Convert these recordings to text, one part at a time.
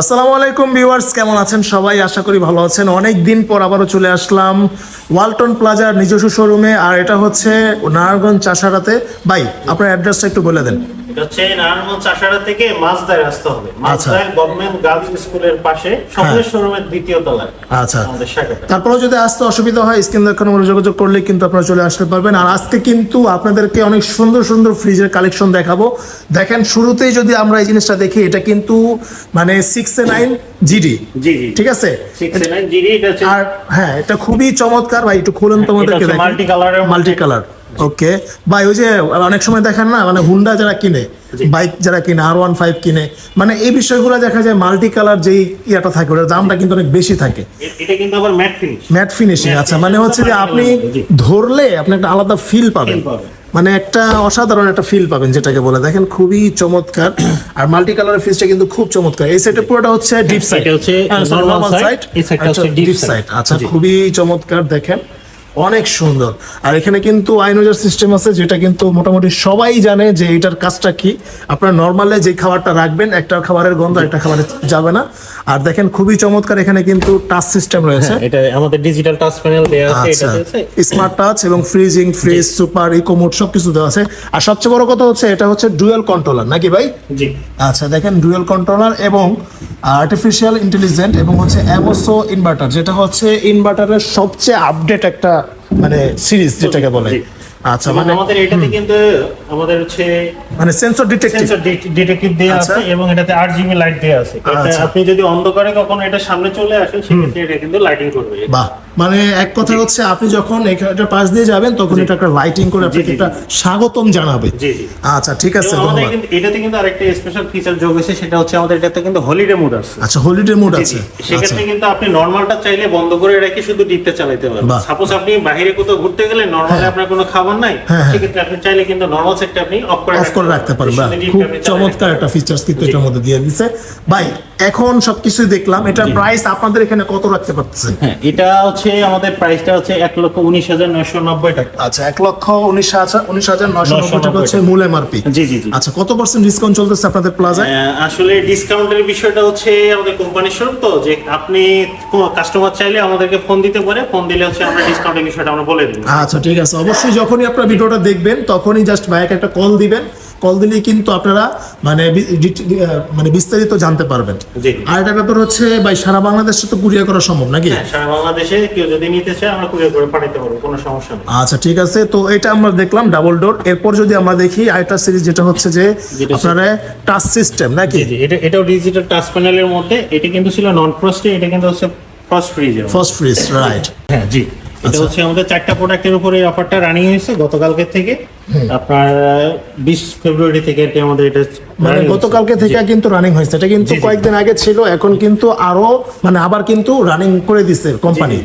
আসসালামু আলাইকুম ভিউয়ার্স, কেমন আছেন সবাই? আশা করি ভালো আছেন। অনেক দিন পর আবারও চলে আসলাম ওয়ালটন প্লাজার নিজস্ব শোরুমে আর এটা হচ্ছে নারায়ণগঞ্জ চাষারাতে। বাই আপনার অ্যাড্রেসটা একটু বলে দেন। এটা হচ্ছে নারায়ণগঞ্জ চাষাড়া থেকে মাছদায় আসতে হবে। আচ্ছা। মাছদায় গভর্নমেন্ট গার্লস স্কুলের পাশে স্বপ্নের শোরুমের দ্বিতীয় তলায় আচ্ছা। আমাদের শাখাটা তারপরেও যদি আসতে অসুবিধা হয় স্ক্রিন দেখানো নম্বরে যোগাযোগ করলে কিন্তু আপনারা চলে আসতে পারবেন। আর আজকে কিন্তু আপনাদেরকে অনেক সুন্দর সুন্দর ফ্রিজের কালেকশন দেখাবো। দেখেন শুরুতেই যদি আমরা এই জিনিসটা দেখি এটা কিন্তু মানে সিক্স নাইন জিডি ঠিক আছে? আর হ্যাঁ এটা খুবই চমৎকার। ভাই একটু খুলুন তোমাদেরকে হচ্ছে multi-colour মাল্টি কালার ওকে ভাই ওই যে অনেক সময় দেখেন না মানে হুন্ডা যারা কিনে বাইক যারা কিনে আর ওয়ান ফাইভ কিনে মানে এই বিষয়গুলো দেখা যায় মাল্টি কালার যেই ইয়াটা থাকে ওটার দামটা কিন্তু অনেক বেশি থাকে। এটা কিন্তু আবার ম্যাট ফিনিশ ম্যাট ফিনিশিং আচ্ছা মানে হচ্ছে যে আপনি ধরলে আপনি একটা আলাদা ফিল পাবেন। মানে একটা অসাধারণ একটা ফিল পাবেন যেটাকে বলে। দেখেন খুবই চমৎকার। আর মাল্টি কালারের ফিসটা কিন্তু খুব চমৎকার। এই সাইডে পুরোটা হচ্ছে ডিপ সাইড হচ্ছে normal side, এই side টা হচ্ছে side। সাইড আচ্ছা খুবই চমৎকার দেখেন। অনেক সুন্দর। আর এখানে কিন্তু আইনোজার সিস্টেম আছে, যেটা কিন্তু মোটামুটি সবাই জানে যে এটার কাজটা কি। আপনার নর্মালে যে খাবারটা রাখবেন, একটা খাবারের গন্ধ, একটা খাবারে যাবে না। আর দেখেন খুবই চমৎকার এখানে কিন্তু টাচ সিস্টেম রয়েছে। এটা আমাদের ডিজিটাল টাচ প্যানেল দেওয়া আছে আচ্ছা এটা স্মার্ট টাচ এবং freezing fridge super eco mode সবকিছু দেওয়া আছে। আর সবচেয়ে বড় কথা হচ্ছে এটা হচ্ছে ডুয়েল কন্ট্রোলার নাকি ভাই? জি। আচ্ছা দেখেন ডুয়েল কন্ট্রোলার এবং আর্টিফিশিয়াল ইন্টেলিজেন্ট এবং হচ্ছে অ্যামোসো ইনভার্টার যেটা হচ্ছে ইনভার্টারের সবচেয়ে আপডেট একটা মানে সিরিজ যেটাকে বলে। আচ্ছা মানে আমাদের এটাতে কিন্তু আমাদের হচ্ছে মানে সেন্সর ডিটেক্টিভ সেন্সর ডিটেক্টিভ দেওয়া আচ্ছা। আছে এবং এটাতে আট জিবি লাইট দেওয়া আছে। আচ্ছা। আপনি যদি অন্ধকারে কখনো এটা সামনে চলে আসেন সেক্ষেত্রে এটা কিন্তু লাইটিং করবে। বাহ। মানে এক কথা হচ্ছে আপনি যখন এটা পাশ দিয়ে যাবেন তখন এটা একটা লাইটিং করে আপনাকে। একটা স্বাগতম জানাবে। জি জি। আচ্ছা ঠিক আছে ধন্যবাদ। এটাতে কিন্তু আরেকটা স্পেশাল ফিচার যোগ হয়েছে সেটা হচ্ছে আমাদের এটাতে কিন্তু হলিডে মোড আছে। আচ্ছা হলিডে মুড আছে। আচ্ছা। সেক্ষেত্রে কিন্তু আপনি নর্মালটা চাইলে বন্ধ করে রেখে শুধু ডিপটা চালাতে পারবেন। সাপোজ আপনি বাইরে কোথাও ঘুরতে গেলে নর্মালি আপনার কোনো খাবার নাই হ্যাঁ, হ্যাঁ। সেক্ষেত্রে আপনি চাইলে কিন্তু নর্মাল সেটটা আপনি অফ করে অফ করে রাখতে পারবেন খুব চমৎকার একটা ফিচার্স কিন্তু এটার মধ্যে দিয়ে দিচ্ছে ভাই এখন সবকিছু দেখলাম। এটার প্রাইস আপনাদের এখানে কত রাখতে পারতেছেন? হ্যাঁ এটা হচ্ছে আমাদের প্রাইসটা হচ্ছে এক লক্ষ উনিশ হাজার নয়শো নব্বই টাকা। আচ্ছা এক লক্ষ উনিশ হাজার উনিশ হাজার নয়শো নব্বই টাকা হচ্ছে মূল এমআরপি জি জি জি। আচ্ছা কত পার্সেন্ট ডিসকাউন্ট চলতেছে আপনাদের প্লাজায় আহ, আসলে ডিসকাউন্টের বিষয়টা হচ্ছে আমাদের কোম্পানির স্বরূপ তো যে আপনি কাস্টমার চাইলে আমাদেরকে ফোন দিতে পারে ফোন দিলে হচ্ছে আমরা ডিসকাউন্টের বিষয়টা আমরা বলে দিই আচ্ছা ঠিক আছে। অবশ্যই যখনই আপনারা ভিডিওটা দেখবেন তখনই জাস্ট ভাইকে একটা কল দিবেন। কল দিলেই কিন্তু আপনারা মানে মানে বিস্তারিত জানতে পারবেন। আর একটা ব্যাপার হচ্ছে ভাই সারা বাংলাদেশে তো কুরিয়ার করা সম্ভব নাকি? হ্যাঁ সারা বাংলাদেশে কেউ যদি নিতে চায় আমরা কুরিয়ার করে পাঠাতে পারব কোনো সমস্যা নেই। আচ্ছা ঠিক আছে। তো এটা আমরা দেখলাম ডাবল ডোর। এরপর যদি আমরা দেখি আরেকটা সিরিজ যেটা হচ্ছে যে আপনারা টাচ সিস্টেম নাকি? এটা এটাও ডিজিটাল টাচ প্যানেলের মধ্যে। এটা কিন্তু ছিল নন ফ্রস্টে এটা কিন্তু হচ্ছে fast freeze fast freeze right হ্যাঁ জি। আচ্ছা। এটা হচ্ছে আমাদের চারটা প্রোডাক্টের উপরে অফারটা রানিং হয়েছে গতকালকে থেকে। আপনার বিশ ফেব্রুয়ারি থেকে কি আমাদের এটা মানে গতকালকে থেকে কিন্তু রানিং হয়েছে। এটা কিন্তু। কয়েকদিন আগে ছিল এখন কিন্তু আরও মানে আবার কিন্তু রানিং করে দিছে কোম্পানি।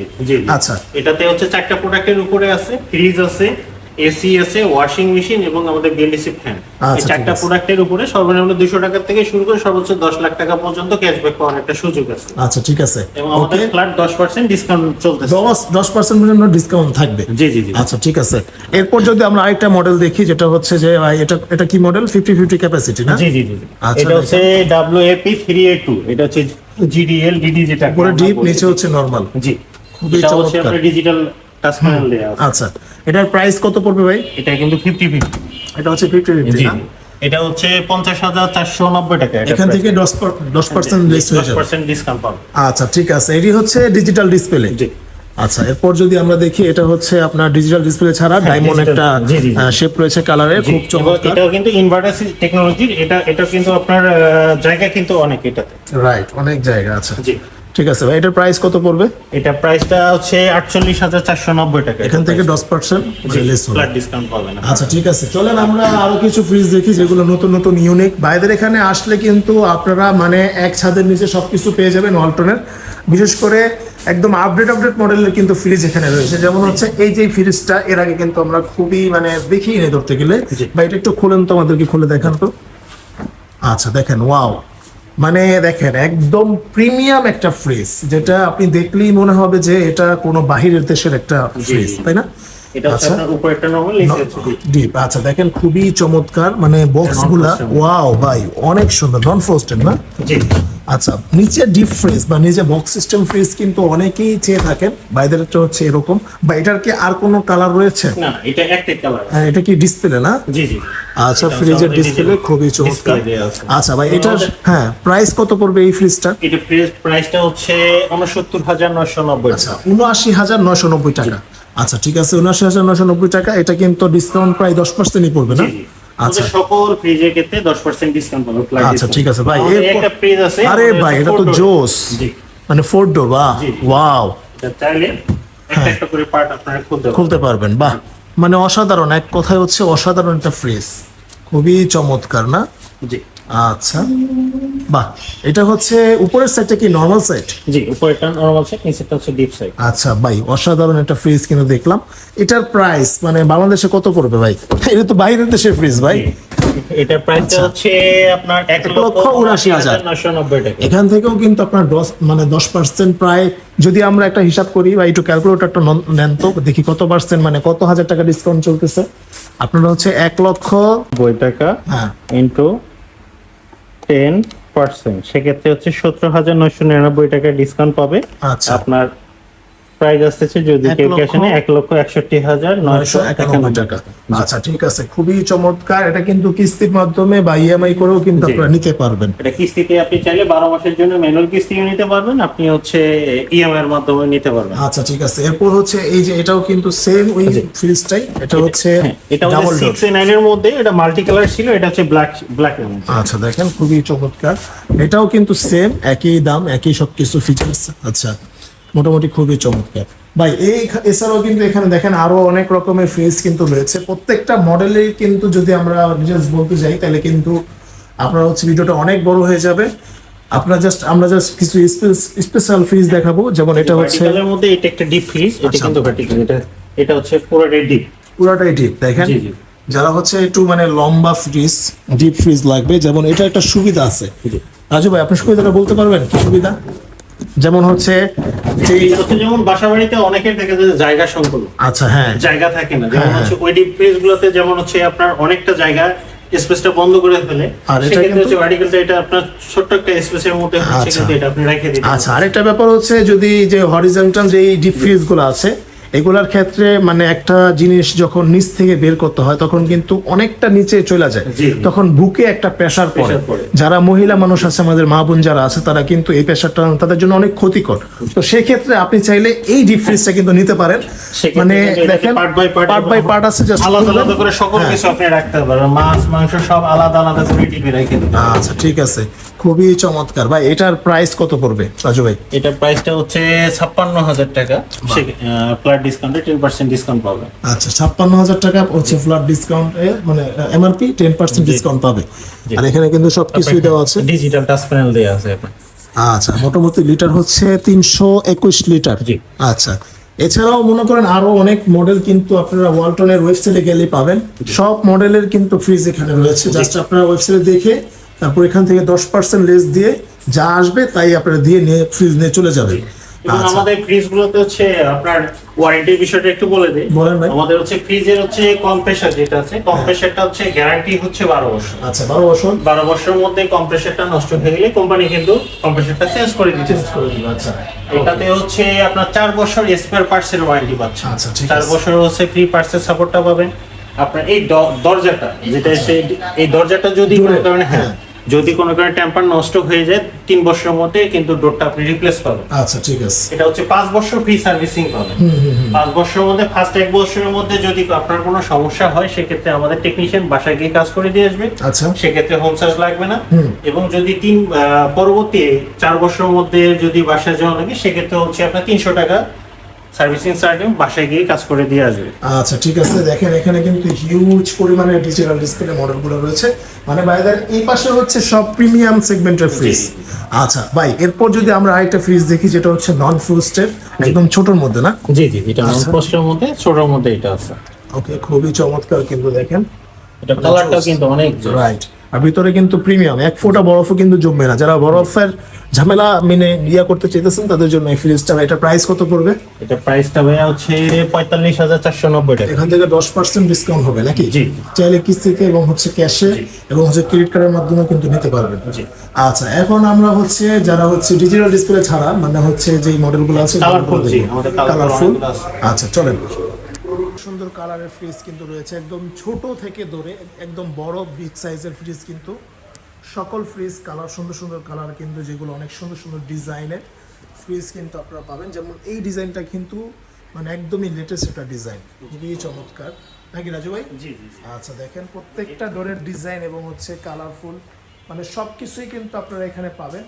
আচ্ছা। এটাতে হচ্ছে চারটা প্রোডাক্টের উপরে আছে ফ্রিজ আছে এসি আছে ওয়াশিং মেশিন এবং আমাদের বিএলডিসি ফ্যান এই আচ্ছা, চারটা প্রোডাক্টের উপরে সর্বনিম্ন টাকা থেকে শুরু করে সর্বোচ্চ দশ লাখ টাকা পর্যন্ত ক্যাশব্যাক পাওয়ার একটা সুযোগ আছে। আচ্ছা ঠিক আছে। এবং আমাদের ফ্ল্যাট দশ পার্সেন্ট ডিসকাউন্ট চলতেছে। দশ দশ পার্সেন্ট পর্যন্ত ডিসকাউন্ট থাকবে। জি জি জি। আচ্ছা ঠিক আছে। এরপর যদি আমরা আরেকটা মডেল দেখি যেটা হচ্ছে যে এটা এটা কি মডেল ফিফটি ফিফটি ক্যাপাসিটি না? জি জি জি। আচ্ছা, এটা হচ্ছে এ টু এটা হচ্ছে জিডিএল ডিডি যেটা। আমরা ডিপ নিচে হচ্ছে নর্মাল জি। খুবই চমৎকার। ডিজিটাল টাচ প্যানেল দেয়া আছে। আচ্ছা। এটার প্রাইস কত পড়বে ভাই? এটা কিন্তু ফিফটি ফিফটি এটা হচ্ছে ফিফটি ফিফটি এটা হচ্ছে পঞ্চাশ হাজার চারশো নব্বই টাকা এখান থেকে দশ দশ পার্সেন্ট হয়ে ডিসকাউন্ট পাবো। আচ্ছা ঠিক আছে। এটি হচ্ছে ডিজিটাল ডিসপ্লে জি। আচ্ছা এরপর যদি আমরা দেখি এটা হচ্ছে আপনার ডিজিটাল ডিসপ্লে ছাড়া ডায়মন্ড একটা জি, জি। শেপ রয়েছে কালারে খুব চমৎকার। এটাও কিন্তু ইনভার্টার টেকনোলজির এটা এটা কিন্তু আপনার জায়গা কিন্তু অনেক এটাতে। রাইট অনেক জায়গা আছে। জি। ঠিক আছে ভাই এটার প্রাইস কত পড়বে? এটা প্রাইসটা হচ্ছে আটচল্লিশ হাজার চারশো নব্বই টাকা। এখান থেকে দশ পার্সেন্ট ফ্ল্যাট ডিসকাউন্ট পাবেন আচ্ছা ঠিক আছে। চলেন আমরা আরও কিছু ফ্রিজ দেখি যেগুলো নতুন নতুন ইউনিক বাইদের এখানে আসলে কিন্তু আপনারা মানে এক ছাদের নিচে সবকিছু পেয়ে যাবেন ওয়ালটনের বিশেষ করে একদম আপডেট আপডেট মডেলের কিন্তু ফ্রিজ এখানে রয়েছে। যেমন হচ্ছে এই যে ফ্রিজটা এর আগে কিন্তু আমরা খুবই মানে দেখিয়ে নিয়ে ধরতে গেলে। বা এটা একটু খুলেন তো আমাদেরকে খুলে দেখান তো। আচ্ছা দেখেন ওয়াও মানে দেখেন একদম প্রিমিয়াম একটা ফ্রেজ যেটা আপনি দেখলেই মনে হবে যে এটা কোনো বাহিরের দেশের একটা ফ্রেজ তাই না? এটা আচ্ছা। আচ্ছা দেখেন খুবই চমৎকার মানে বক্সগুলা ওয়াও ভাই অনেক সুন্দর নন ফ্রোস্টেড না আচ্ছা নিচে ডিপ ফ্রিজ বা নিচে বক্স সিস্টেম ফ্রিজ কিন্তু অনেকেই চেয়ে থাকেন বাইরেরটা হচ্ছে এরকম বা এটার কি আর কোনো কালার রয়েছে? না এটা একটাই কালার হ্যাঁ, এটা কি ডিসপ্লে না? জি জি। আচ্ছা ফ্রিজের ডিসপ্লে খুবই চমৎকার। আচ্ছা ভাই এটার হ্যাঁ প্রাইস কত পড়বে এই ফ্রিজটা এটা ফ্রিজ প্রাইসটা হচ্ছে উনসত্তর হাজার নয়শো নব্বই আচ্ছা উনআশি হাজার নয়শো নব্বই টাকা। আচ্ছা ঠিক আছে উনআশি হাজার নয়শো নব্বই টাকা এটা কিন্তু ডিসকাউন্ট প্রায় দশ পার্সেন্টই পড়বে না? আচ্ছা। সকল ফ্রিজের ক্ষেত্রে দশ পার্সেন্ট ডিসকাউন্ট পাবে আচ্ছা ঠিক আছে ভাই একটা ফ্রিজ আছে আরে ভাই এটা তো জোস। মানে ফোর ডোর বাহ। ওয়াও। এটা চাইলে একটা একটা করে পার্ট আপনারা খুলতে পারবেন। খুলতে পারবেন বাহ। মানে অসাধারণ এক কথায় হচ্ছে অসাধারণ একটা ফ্রিজ খুবই চমৎকার না? জি। আচ্ছা। বাহ এটা হচ্ছে উপরের সাইডটা কি নর্মাল সাইড জি উপরেরটা নরমাল সাইড নিচেরটা হচ্ছে ডিপ সাইড আচ্ছা ভাই অসাধারণ একটা ফ্রিজ কিন্তু দেখলাম। এটার প্রাইস মানে বাংলাদেশে কত পড়বে ভাই? এটা তো বাইরের দেশের ফ্রিজ ভাই। এটার প্রাইসটা হচ্ছে আপনার এক আচ্ছা। লক্ষ উনাশি হাজার। নয়শো নব্বই টাকা। এখান থেকেও কিন্তু আপনার দশ মানে দশ পার্সেন্ট প্রায় যদি আমরা একটা হিসাব করি বা একটু ক্যালকুলেটরটা নেন তো দেখি কত পার্সেন্ট মানে কত হাজার টাকা ডিসকাউন্ট চলতেছে। আপনার হচ্ছে এক লক্ষ নব্বই টাকা হ্যাঁ। ইন্টু টেন পার্সেন্ট সেক্ষেত্রে হচ্ছে সতেরো হাজার নয়শো নিরানব্বই টাকা ডিসকাউন্ট পাবে। আচ্ছা। আপনার প্রাইস আসতেছে যদি কেউ ক্যাশে নেয় এক লক্ষ একষট্টি হাজার নয়শো একানব্বই টাকা। আচ্ছা ঠিক আছে। খুবই চমৎকার। এটা কিন্তু কিস্তির মাধ্যমে বা ইএমআই করেও কিন্তু। আপনারা নিতে পারবেন। এটা কিস্তিতে আপনি চাইলে বারো মাসের জন্য ম্যানুয়াল কিস্তিও নিতে পারবেন আপনি হচ্ছে ইএমআই এর মাধ্যমে নিতে পারবেন। আচ্ছা ঠিক আছে। এরপর হচ্ছে এই যে এটাও কিন্তু সেম ওই ফ্রিজটাই এটা হচ্ছে হ্যাঁ, এটা হচ্ছে সিক্স নাইন এর মধ্যে এটা মাল্টি কালার ছিল এটা হচ্ছে ব্ল্যাক ব্ল্যাক আচ্ছা দেখেন খুবই চমৎকার। এটাও কিন্তু সেম একই দাম একই সবকিছু ফিচার্স আচ্ছা মোটামুটি খুবই চমৎকার। ভাই এই এছাড়াও কিন্তু এখানে দেখেন আরও অনেক রকমের ফ্রিজ কিন্তু রয়েছে। প্রত্যেকটা মডেলের কিন্তু যদি আমরা ডিটেলস বলতে যাই তাহলে কিন্তু আপনার হচ্ছে ভিডিওটা অনেক বড় হয়ে যাবে। আপনারা জাস্ট আমরা জাস্ট কিছু স্পেশাল ফ্রিজ দেখাবো। যেমন এটা হচ্ছে ভার্টিকালের মধ্যে এটা একটা ডিপ ফ্রিজ এটা আচ্ছা। কিন্তু ভার্টিকাল এটা এটা হচ্ছে পুরোটাই ডিপ পুরাটাই ডিপ দেখেন। যারা হচ্ছে একটু মানে লম্বা ফ্রিজ ডিপ ফ্রিজ লাগবে। যেমন এটা একটা সুবিধা আছে। রাজু ভাই আপনি সুবিধাটা বলতে পারবেন? কি সুবিধা? যেমন হচ্ছে যেমন বাসা বাড়িতে অনেকের দেখা যায় জায়গা সংকুল আচ্ছা হ্যাঁ। জায়গা থাকে না। যেমন হ্যাঁ, হচ্ছে ওই ডিপ ফ্রিজ গুলোতে যেমন হচ্ছে আপনার অনেকটা জায়গা স্পেসটা বন্ধ করে ফেলে আর এটা কিন্তু- হচ্ছে ভার্টিকালটা এটা আপনার ছোট্ট একটা স্পেসের মধ্যে হচ্ছে আচ্ছা। কিন্তু এটা আপনি রেখে দিন আচ্ছা আরেকটা ব্যাপার হচ্ছে যদি যে হরিজন্টাল যে ডিপ ফ্রিজগুলো আছে এগুলার ক্ষেত্রে মানে একটা জিনিস যখন নিচ থেকে বের করতে হয় তখন কিন্তু অনেকটা নিচে চলে যায়। তখন বুকে একটা প্রেসার পড়ে। যারা মহিলা মানুষ আছে আমাদের মা বোন যারা আছে তারা কিন্তু এই প্রেসারটা তাদের জন্য অনেক ক্ষতিকর। তো সেই ক্ষেত্রে আপনি চাইলে এই ডিপ ফ্রিজটা কিন্তু নিতে পারেন। মানে দেখেন part by part part by part আছে জাস্ট আলাদা আলাদা করে সকল হ্যাঁ। কিছু আপনি রাখতে পারবেন। মাছ মাংস সব আলাদা আলাদা করে টিপে রেখে দিতে আচ্ছা ঠিক আছে। খুবই চমৎকার। ভাই এটার প্রাইস কত পড়বে? রাজু ভাই। এটার প্রাইসটা হচ্ছে ছাপ্পান্ন হাজার টাকা ফ্ল্যাট ডিসকাউন্টে টেন পার্সেন্ট ডিসকাউন্ট পাবে। আচ্ছা ছাপ্পান্ন হাজার টাকা হচ্ছে ফ্ল্যাট ডিসকাউন্ট মানে এমআরপি টেন পার্সেন্ট ডিসকাউন্ট পাবে। আর এখানে কিন্তু সবকিছুই দেওয়া আছে। ডিজিটাল টাচ প্যানেল দেওয়া আছে আচ্ছা মোটামুটি লিটার হচ্ছে তিনশো একুশ লিটার। আচ্ছা এছাড়াও মনে করেন আরও অনেক মডেল কিন্তু আপনারা ওয়ালটনের ওয়েবসাইটে গেলে পাবেন। সব মডেলের কিন্তু ফ্রিজ এখানে রয়েছে। জাস্ট আপনারা ওয়েবসাইটে দেখে তারপর এখান থেকে দশ পার্সেন্ট লেস দিয়ে যা আসবে তাই আপনারা দিয়ে নিয়ে ফ্রিজ নিয়ে চলে যাবেন। আচ্ছা। আমাদের ফ্রিজ গুলোতে হচ্ছে আপনার ওয়ারেন্টির বিষয়টা একটু বলে দিই। বলেন ভাই। আমাদের হচ্ছে ফ্রিজের হচ্ছে কম্প্রেসার যেটা আছে কম্প্রেসারটা হচ্ছে গ্যারান্টি হচ্ছে বারো বছর। আচ্ছা বারো বছর। বারো বছরের মধ্যে কম্প্রেসারটা নষ্ট হয়ে গেলে কোম্পানি কিন্তু কম্প্রেসারটা চেঞ্জ করে দিন, আচ্ছা। এটাতে হচ্ছে আপনার চার বছর স্পেয়ার পার্টস এর ওয়ারেন্টি পাচ্ছেন আচ্ছা, চার বছর হচ্ছে ফ্রি পার্টস এর সাপোর্টটা পাবেন। আপনার এই দরজাটা যেটা এই দরজাটা যদি কোনো কারণে হ্যাঁ। হ্যাঁ। যদি কোনো কারণে টেম্পার নষ্ট হয়ে যায় তিন বছরের মধ্যে কিন্তু ডোরটা আপনি রিপ্লেস পাবেন। আচ্ছা ঠিক আছে। এটা হচ্ছে পাঁচ বছর ফ্রি সার্ভিসিং পাবেন। পাঁচ বছরের মধ্যে ফার্স্ট এক বছরের মধ্যে যদি আপনার কোনো সমস্যা হয় সেক্ষেত্রে আমাদের টেকনিশিয়ান বাসায় গিয়ে কাজ করে দিয়ে আসবে। আচ্ছা। সেক্ষেত্রে হোম চার্জ লাগবে না। এবং যদি তিন পরবর্তী চার বছরের মধ্যে যদি বাসায় যাওয়া লাগে সেক্ষেত্রে হচ্ছে আপনার তিনশো টাকা সার্ভিসিং চার্জ বাসায় গিয়ে কাজ করে দিয়ে আসবে। আচ্ছা ঠিক আছে। দেখেন এখানে কিন্তু হিউজ পরিমাণে ডিজিটাল ডিসপ্লে মডেলগুলো রয়েছে। মানে ভাইদের এই পাশে হচ্ছে সব প্রিমিয়াম সেগমেন্টের ফ্রিজ আচ্ছা ভাই এরপর যদি আমরা আরেকটা ফ্রিজ দেখি যেটা হচ্ছে নন ফ্রোস্টেড একদম ছোটর মধ্যে না? জি জি এটা আচ্ছা। পোস্টের মধ্যে ছোটর মধ্যে এটা আছে। ওকে খুবই চমৎকার কিন্তু দেখেন। এটা কালারটাও কিন্তু অনেক রাইট আর ভিতরে কিন্তু প্রিমিয়াম। এক ফোঁটা বরফও কিন্তু জমবে না। যারা বরফের ঝামেলা মেনে ইয়া করতে চাইতেছেন তাদের জন্য এই ফ্রিজটা এটা প্রাইস কত পড়বে? এটা প্রাইসটা ভাইয়া হচ্ছে পঁয়তাল্লিশ হাজার চারশো নব্বই টাকা। এখান থেকে দশ পার্সেন্ট ডিসকাউন্ট হবে নাকি? জি। চাইলে কিস্তিতে এবং হচ্ছে ক্যাশে এবং হচ্ছে ক্রেডিট কার্ডের মাধ্যমে কিন্তু নিতে পারবেন। জি। আচ্ছা এখন আমরা হচ্ছে যারা হচ্ছে ডিজিটাল ডিসপ্লে ছাড়া মানে হচ্ছে যে মডেলগুলো আছে কালারফুল আচ্ছা চলেন। সুন্দর কালারের ফ্রিজ কিন্তু রয়েছে। একদম ছোট থেকে ধরে একদম বড় বিগ সাইজের ফ্রিজ কিন্তু সকল ফ্রিজ কালার সুন্দর সুন্দর কালার কিন্তু যেগুলো অনেক সুন্দর সুন্দর ডিজাইনের ফ্রিজ কিন্তু আপনারা পাবেন। যেমন এই ডিজাইনটা কিন্তু মানে একদমই লেটেস্ট একটা ডিজাইন। খুবই চমৎকার। নাকি রাজু ভাই? জি আচ্ছা দেখেন প্রত্যেকটা ডোরের ডিজাইন এবং হচ্ছে কালারফুল মানে সব কিছুই কিন্তু আপনারা এখানে পাবেন।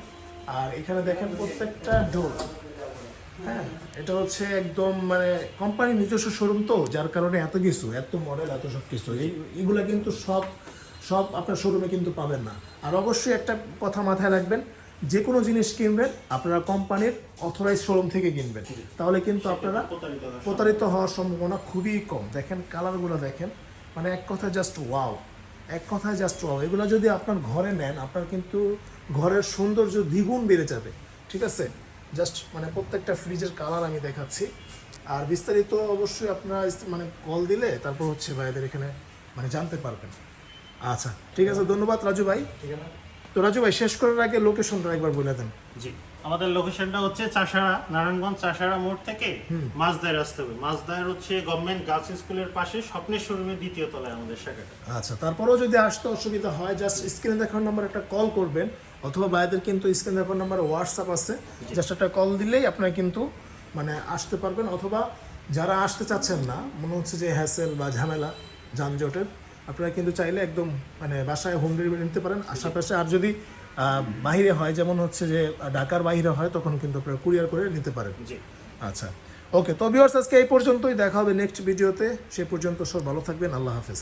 আর এখানে দেখেন প্রত্যেকটা ডোর হ্যাঁ এটা হচ্ছে একদম মানে কোম্পানির নিজস্ব শোরুম তো যার কারণে এত কিছু এত মডেল এত সব কিছু এই এগুলো কিন্তু সব সব আপনার শোরুমে কিন্তু পাবেন না। আর অবশ্যই একটা কথা মাথায় রাখবেন যে কোনো জিনিস কিনবেন আপনারা কোম্পানির অথরাইজ শোরুম থেকে কিনবেন। তাহলে কিন্তু আপনারা প্রতারিত হওয়ার সম্ভাবনা। খুবই কম। দেখেন কালারগুলো দেখেন মানে এক কথায় জাস্ট ওয়াও এক কথায় জাস্ট ওয়াও এগুলো যদি আপনার ঘরে নেন আপনার কিন্তু ঘরের সৌন্দর্য দ্বিগুণ বেড়ে যাবে। ঠিক আছে? জাস্ট মানে প্রত্যেকটা ফ্রিজের কালার আমি দেখাচ্ছি। আর বিস্তারিত অবশ্যই আপনারা মানে কল দিলে তারপর হচ্ছে ভাইদের এখানে মানে জানতে পারবেন। আচ্ছা ঠিক আছে ধন্যবাদ রাজু ভাই। তো রাজু ভাই শেষ করার আগে লোকেশনটা একবার বলে দেন। জি আমাদের লোকেশনটা হচ্ছে চাষারা নারায়ণগঞ্জ চাষারা মোড় থেকে মাছদায় আসতে হবে। মাছদায়ের হচ্ছে গভর্নমেন্ট গার্লস স্কুলের পাশে স্বপ্নের শোরুমের দ্বিতীয় তলায় আমাদের শাখাটা। আচ্ছা তারপরেও যদি আসতে অসুবিধা হয় জাস্ট স্ক্রিনে দেখার নাম্বার একটা কল করবেন। অথবা ভাইদের কিন্তু স্ক্রিনে দেখার নাম্বার হোয়াটসঅ্যাপ আছে। জাস্ট একটা কল দিলেই আপনারা কিন্তু মানে আসতে পারবেন। অথবা যারা আসতে চাচ্ছেন না মনে হচ্ছে যে হ্যাসেল বা ঝামেলা যানজটের আপনারা কিন্তু চাইলে একদম মানে বাসায় হোম ডেলিভারি নিতে পারেন। আশেপাশে আর যদি বাহিরে হয় যেমন হচ্ছে যে ঢাকার বাইরে হয় তখন কিন্তু আপনারা কুরিয়ার করে নিতে পারেন। আচ্ছা। ওকে তো ভিউয়ার্স আজকে এই পর্যন্তই। দেখা হবে নেক্সট ভিডিওতে সে পর্যন্ত সব ভালো থাকবেন। আল্লাহ হাফেজ।